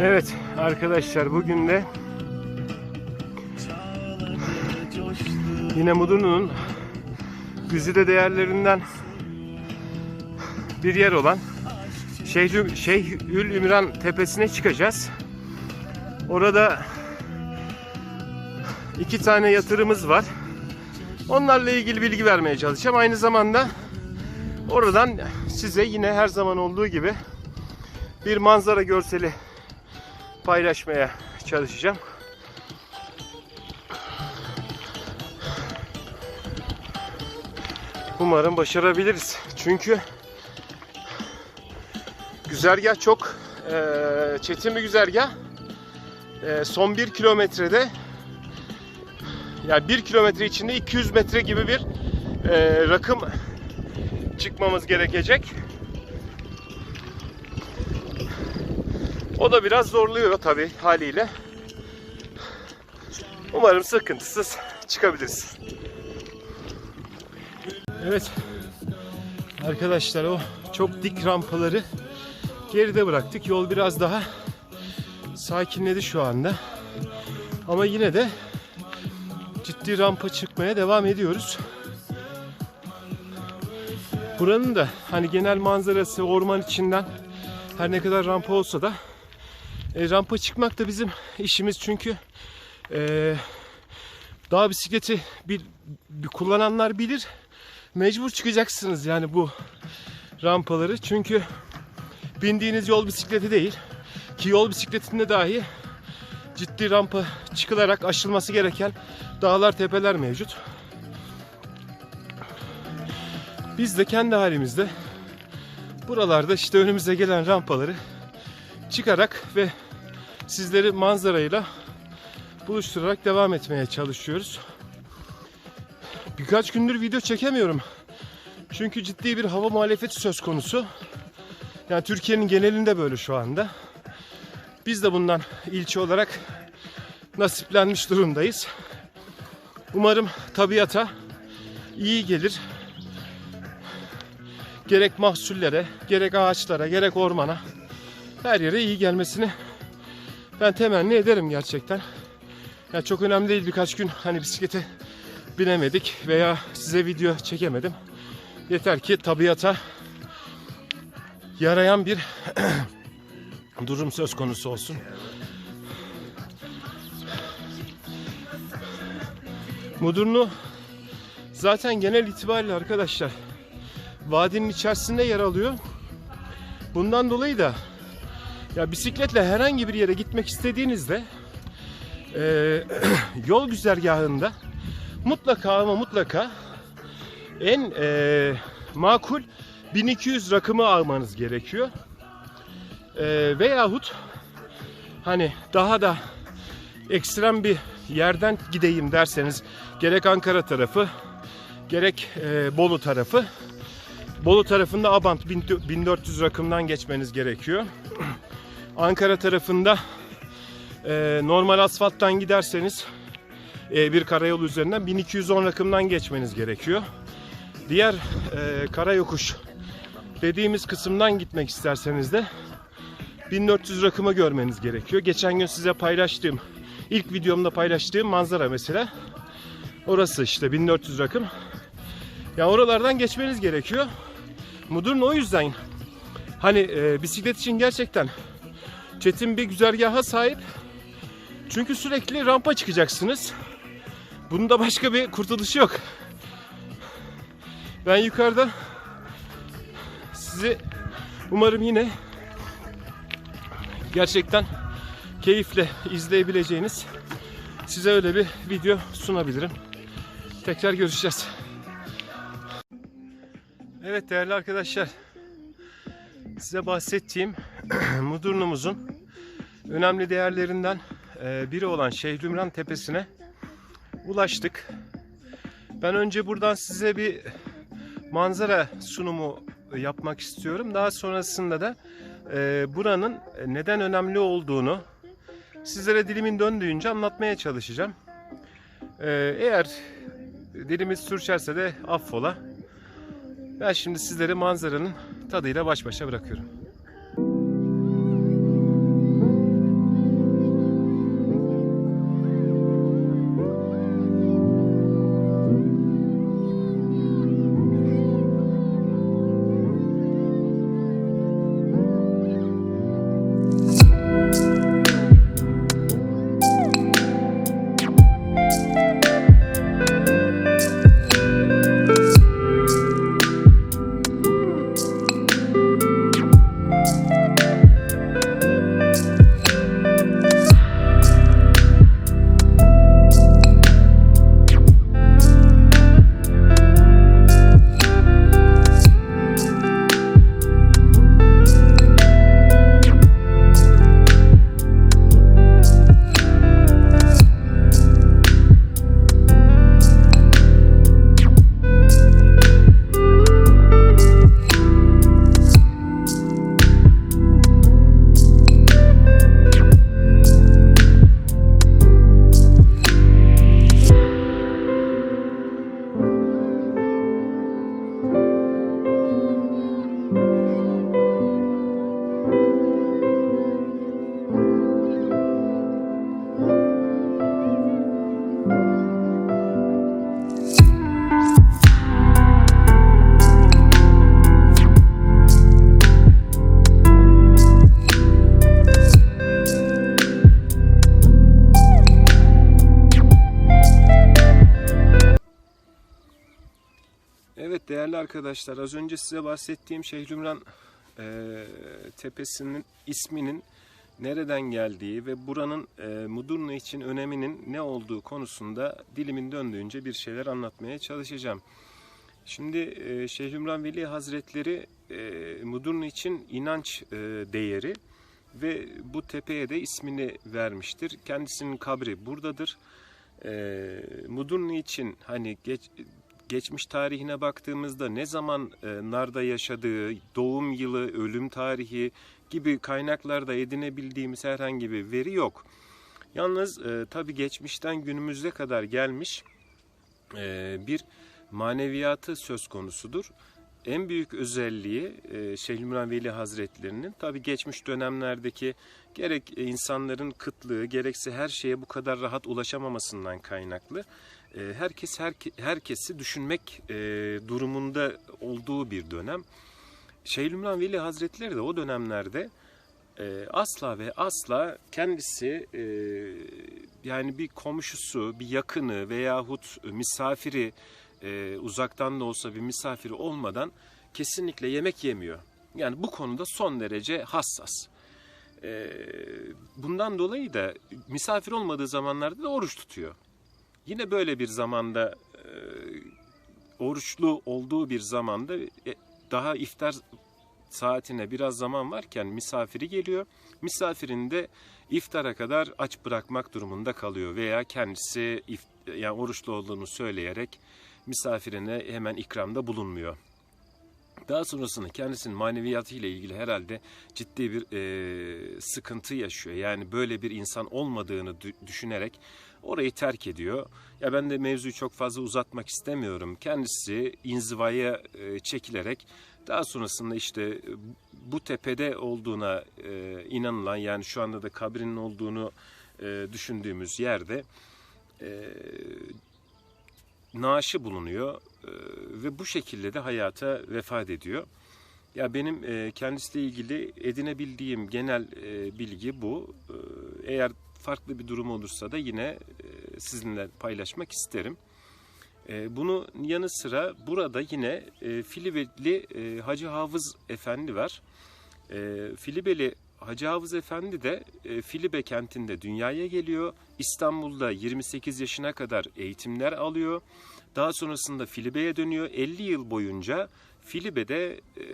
Evet arkadaşlar bugün de yine Mudurnu'nun güzide değerlerinden bir yer olan Şeyhül, Şeyhül Ümran Tepesi'ne çıkacağız. Orada iki tane yatırımız var. Onlarla ilgili bilgi vermeye çalışacağım. Aynı zamanda oradan size yine her zaman olduğu gibi bir manzara görseli paylaşmaya çalışacağım. Umarım başarabiliriz. Çünkü güzergah çok eee, çetin bir güzergah. Eee, son bir kilometrede yani bir kilometre içinde 200 metre gibi bir eee, rakım çıkmamız gerekecek. O da biraz zorluyor tabii haliyle. Umarım sıkıntısız çıkabiliriz. Evet. Arkadaşlar o çok dik rampaları geride bıraktık. Yol biraz daha sakinledi şu anda. Ama yine de ciddi rampa çıkmaya devam ediyoruz. Buranın da hani genel manzarası orman içinden her ne kadar rampa olsa da e, rampa çıkmak da bizim işimiz çünkü e, dağ bisikleti bir, bir kullananlar bilir. Mecbur çıkacaksınız yani bu rampaları çünkü bindiğiniz yol bisikleti değil ki yol bisikletinde dahi ciddi rampa çıkılarak aşılması gereken dağlar tepeler mevcut. Biz de kendi halimizde buralarda işte önümüze gelen rampaları çıkarak ve sizleri manzarayla buluşturarak devam etmeye çalışıyoruz. Birkaç gündür video çekemiyorum. Çünkü ciddi bir hava muhalefeti söz konusu. Yani Türkiye'nin genelinde böyle şu anda. Biz de bundan ilçe olarak nasiplenmiş durumdayız. Umarım tabiata iyi gelir. Gerek mahsullere, gerek ağaçlara, gerek ormana her yere iyi gelmesini ben temenni ederim gerçekten. Ya çok önemli değil birkaç gün hani bisiklete binemedik veya size video çekemedim. Yeter ki tabiata yarayan bir durum söz konusu olsun. Mudurnu zaten genel itibariyle arkadaşlar vadinin içerisinde yer alıyor. Bundan dolayı da ya bisikletle herhangi bir yere gitmek istediğinizde eee, yol güzergahında mutlaka ama mutlaka en eee, makul 1200 rakımı almanız gerekiyor. Eee veyahut hani daha da ekstrem bir yerden gideyim derseniz gerek Ankara tarafı gerek eee, Bolu tarafı Bolu tarafında Abant 1400 rakımdan geçmeniz gerekiyor. Ankara tarafında e, normal asfalttan giderseniz e, bir karayolu üzerinden 1210 rakımdan geçmeniz gerekiyor. Diğer e, karayokuş dediğimiz kısımdan gitmek isterseniz de 1400 rakımı görmeniz gerekiyor. Geçen gün size paylaştığım, ilk videomda paylaştığım manzara mesela. Orası işte 1400 rakım. Ya oralardan geçmeniz gerekiyor. Mudurnu o yüzden hani e, bisiklet için gerçekten çetin bir güzergaha sahip. Çünkü sürekli rampa çıkacaksınız. Bunun da başka bir kurtuluşu yok. Ben yukarıda sizi umarım yine gerçekten keyifle izleyebileceğiniz size öyle bir video sunabilirim. Tekrar görüşeceğiz. Evet değerli arkadaşlar. Size bahsettiğim Mudurnu'muzun önemli değerlerinden e, biri olan Şeyhlümran Tepesi'ne ulaştık. Ben önce buradan size bir manzara sunumu yapmak istiyorum. Daha sonrasında da e, buranın neden önemli olduğunu sizlere dilimin döndüğünce anlatmaya çalışacağım. E, eğer dilimiz sürçerse de affola. Ben şimdi sizleri manzaranın tadıyla baş başa bırakıyorum. Arkadaşlar az önce size bahsettiğim Şeyhümran e, tepesinin isminin nereden geldiği ve buranın e, Mudurnu için öneminin ne olduğu konusunda dilimin döndüğünce bir şeyler anlatmaya çalışacağım. Şimdi e, Şeyhümran Veli Hazretleri e, Mudurnu için inanç e, değeri ve bu tepeye de ismini vermiştir. Kendisinin kabri buradadır. E, Mudurnu için hani geç, geçmiş tarihine baktığımızda ne zaman e, Nar'da yaşadığı, doğum yılı, ölüm tarihi gibi kaynaklarda edinebildiğimiz herhangi bir veri yok. Yalnız e, tabi geçmişten günümüze kadar gelmiş e, bir maneviyatı söz konusudur. En büyük özelliği e, Şeyhülmüran Veli Hazretlerinin tabi geçmiş dönemlerdeki gerek insanların kıtlığı gerekse her şeye bu kadar rahat ulaşamamasından kaynaklı herkes her, herkesi düşünmek e, durumunda olduğu bir dönem. Şeyhülmüran Veli Hazretleri de o dönemlerde e, asla ve asla kendisi e, yani bir komşusu, bir yakını veyahut misafiri uzaktan da olsa bir misafiri olmadan kesinlikle yemek yemiyor. Yani bu konuda son derece hassas. Bundan dolayı da misafir olmadığı zamanlarda da oruç tutuyor. Yine böyle bir zamanda e, oruçlu olduğu bir zamanda e, daha iftar saatine biraz zaman varken misafiri geliyor. Misafirin de iftara kadar aç bırakmak durumunda kalıyor veya kendisi yani oruçlu olduğunu söyleyerek misafirine hemen ikramda bulunmuyor. Daha sonrasında kendisinin maneviyatı ile ilgili herhalde ciddi bir e, sıkıntı yaşıyor. Yani böyle bir insan olmadığını düşünerek orayı terk ediyor. Ya ben de mevzuyu çok fazla uzatmak istemiyorum. Kendisi inzivaya e, çekilerek daha sonrasında işte bu tepede olduğuna e, inanılan yani şu anda da kabrinin olduğunu e, düşündüğümüz yerde e, naaşı bulunuyor ve bu şekilde de hayata vefat ediyor. Ya benim kendisiyle ilgili edinebildiğim genel bilgi bu. Eğer farklı bir durum olursa da yine sizinle paylaşmak isterim. Bunun yanı sıra burada yine Filibeli Hacı Hafız Efendi var. Filibeli Hacı Hafız Efendi de e, Filibe kentinde dünyaya geliyor. İstanbul'da 28 yaşına kadar eğitimler alıyor. Daha sonrasında Filibe'ye dönüyor. 50 yıl boyunca Filibe'de e,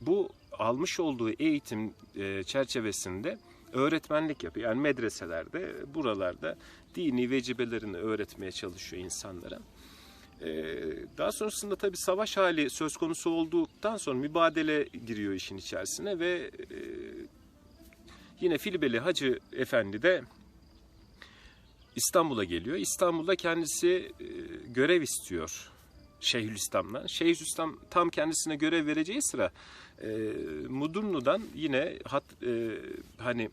bu almış olduğu eğitim e, çerçevesinde öğretmenlik yapıyor. Yani medreselerde, buralarda dini vecibelerini öğretmeye çalışıyor insanlara. Ee, daha sonrasında tabii savaş hali söz konusu olduktan sonra mübadele giriyor işin içerisine ve e, yine Filibeli Hacı Efendi de İstanbul'a geliyor. İstanbul'da kendisi e, görev istiyor Şeyhülislam'dan. Şeyhülislam tam kendisine görev vereceği sıra e, Mudurnu'dan yine hat, hani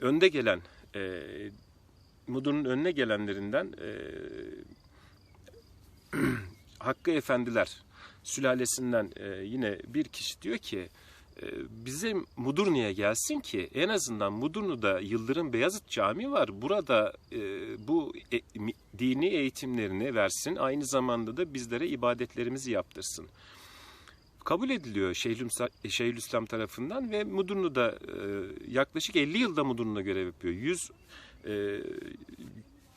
önde gelen e, Mudurnu'nun önüne gelenlerinden e, Hakkı Efendiler sülalesinden e, yine bir kişi diyor ki e, bizim Mudurnu'ya gelsin ki en azından Mudurnu'da Yıldırım Beyazıt Camii var. Burada e, bu e, dini eğitimlerini versin. Aynı zamanda da bizlere ibadetlerimizi yaptırsın. Kabul ediliyor Şeyhülislam tarafından ve Mudurnu'da e, yaklaşık 50 yılda Mudurnu'da görev yapıyor. 100 e,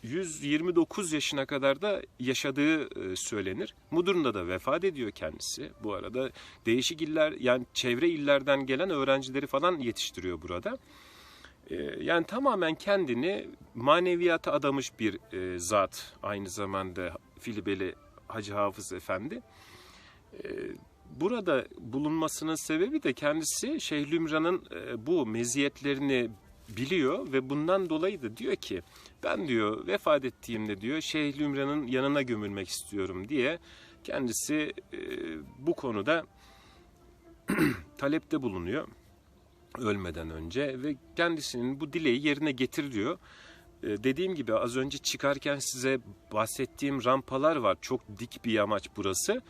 129 yaşına kadar da yaşadığı e, söylenir. Mudurnu'da da vefat ediyor kendisi. Bu arada değişik iller yani çevre illerden gelen öğrencileri falan yetiştiriyor burada. E, yani tamamen kendini maneviyata adamış bir e, zat aynı zamanda Filibeli Hacı Hafız Efendi. Burada bulunmasının sebebi de kendisi Şeyhlümran'ın bu meziyetlerini biliyor ve bundan dolayı da diyor ki ben diyor vefat ettiğimde diyor Şeyh Lümran'ın yanına gömülmek istiyorum diye kendisi e, bu konuda talepte bulunuyor ölmeden önce ve kendisinin bu dileği yerine getir diyor. E, dediğim gibi az önce çıkarken size bahsettiğim rampalar var. Çok dik bir yamaç burası.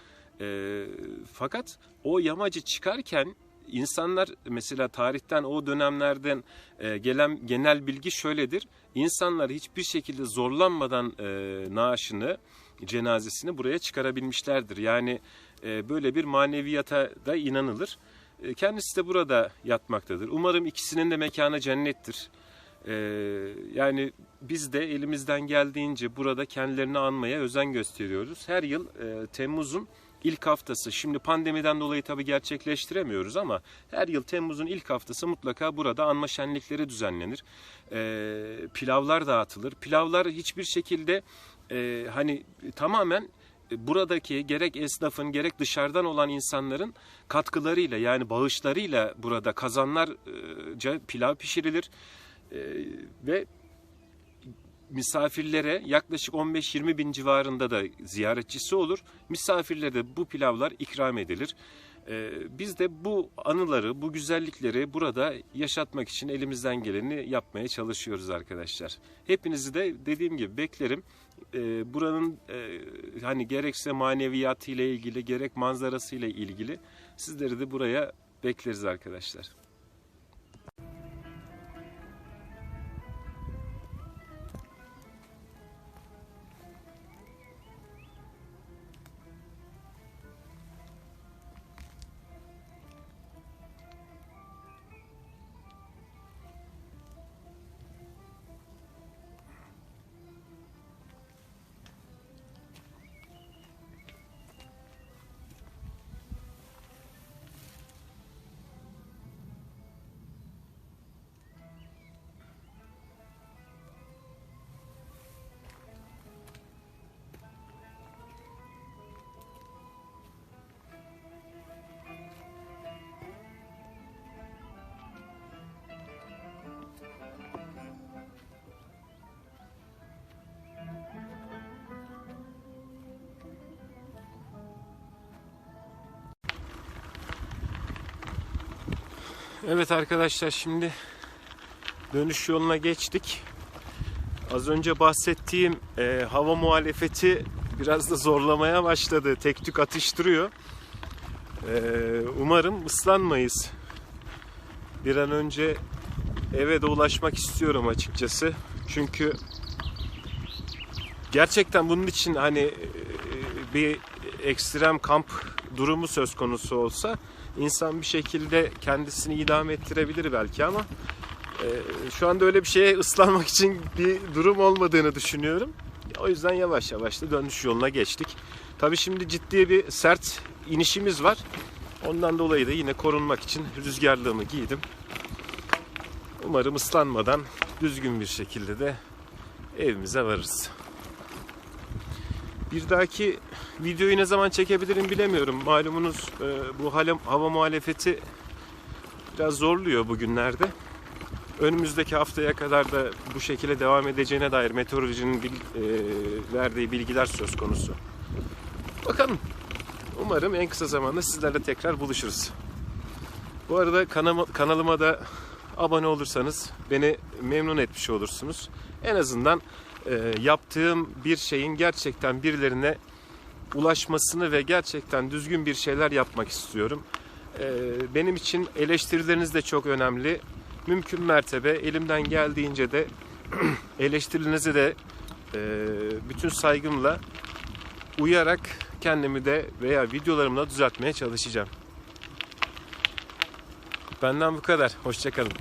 E, fakat o yamacı çıkarken insanlar mesela tarihten o dönemlerden e, gelen genel bilgi şöyledir. İnsanlar hiçbir şekilde zorlanmadan e, naaşını cenazesini buraya çıkarabilmişlerdir. Yani e, böyle bir maneviyata da inanılır. E, kendisi de burada yatmaktadır. Umarım ikisinin de mekanı cennettir. E, yani biz de elimizden geldiğince burada kendilerini anmaya özen gösteriyoruz. Her yıl e, Temmuz'un ilk haftası, şimdi pandemiden dolayı tabii gerçekleştiremiyoruz ama her yıl Temmuz'un ilk haftası mutlaka burada anma şenlikleri düzenlenir. E, pilavlar dağıtılır. Pilavlar hiçbir şekilde e, hani tamamen buradaki gerek esnafın gerek dışarıdan olan insanların katkılarıyla yani bağışlarıyla burada kazanlarca pilav pişirilir E, ve misafirlere yaklaşık 15-20 bin civarında da ziyaretçisi olur. Misafirlere de bu pilavlar ikram edilir. Ee, biz de bu anıları, bu güzellikleri burada yaşatmak için elimizden geleni yapmaya çalışıyoruz arkadaşlar. Hepinizi de dediğim gibi beklerim. Ee, buranın e, hani gerekse maneviyatı ile ilgili, gerek manzarası ile ilgili sizleri de buraya bekleriz arkadaşlar. Evet arkadaşlar şimdi dönüş yoluna geçtik. Az önce bahsettiğim e, hava muhalefeti biraz da zorlamaya başladı. Tek tük atıştırıyor. E, umarım ıslanmayız. Bir an önce eve de ulaşmak istiyorum açıkçası. Çünkü gerçekten bunun için hani e, bir ekstrem kamp durumu söz konusu olsa insan bir şekilde kendisini idame ettirebilir belki ama e, şu anda öyle bir şeye ıslanmak için bir durum olmadığını düşünüyorum. O yüzden yavaş yavaş da dönüş yoluna geçtik. Tabii şimdi ciddi bir sert inişimiz var. Ondan dolayı da yine korunmak için rüzgarlığımı giydim. Umarım ıslanmadan düzgün bir şekilde de evimize varırız. Bir dahaki videoyu ne zaman çekebilirim bilemiyorum. Malumunuz e, bu hava, muhalefeti biraz zorluyor bugünlerde. Önümüzdeki haftaya kadar da bu şekilde devam edeceğine dair meteorolojinin e, verdiği bilgiler söz konusu. Bakalım. Umarım en kısa zamanda sizlerle tekrar buluşuruz. Bu arada kanalıma da abone olursanız beni memnun etmiş olursunuz. En azından e, yaptığım bir şeyin gerçekten birilerine ulaşmasını ve gerçekten düzgün bir şeyler yapmak istiyorum. E, benim için eleştirileriniz de çok önemli. Mümkün mertebe elimden geldiğince de eleştirilerinizi de e, bütün saygımla uyarak kendimi de veya videolarımla düzeltmeye çalışacağım. Benden bu kadar. Hoşçakalın.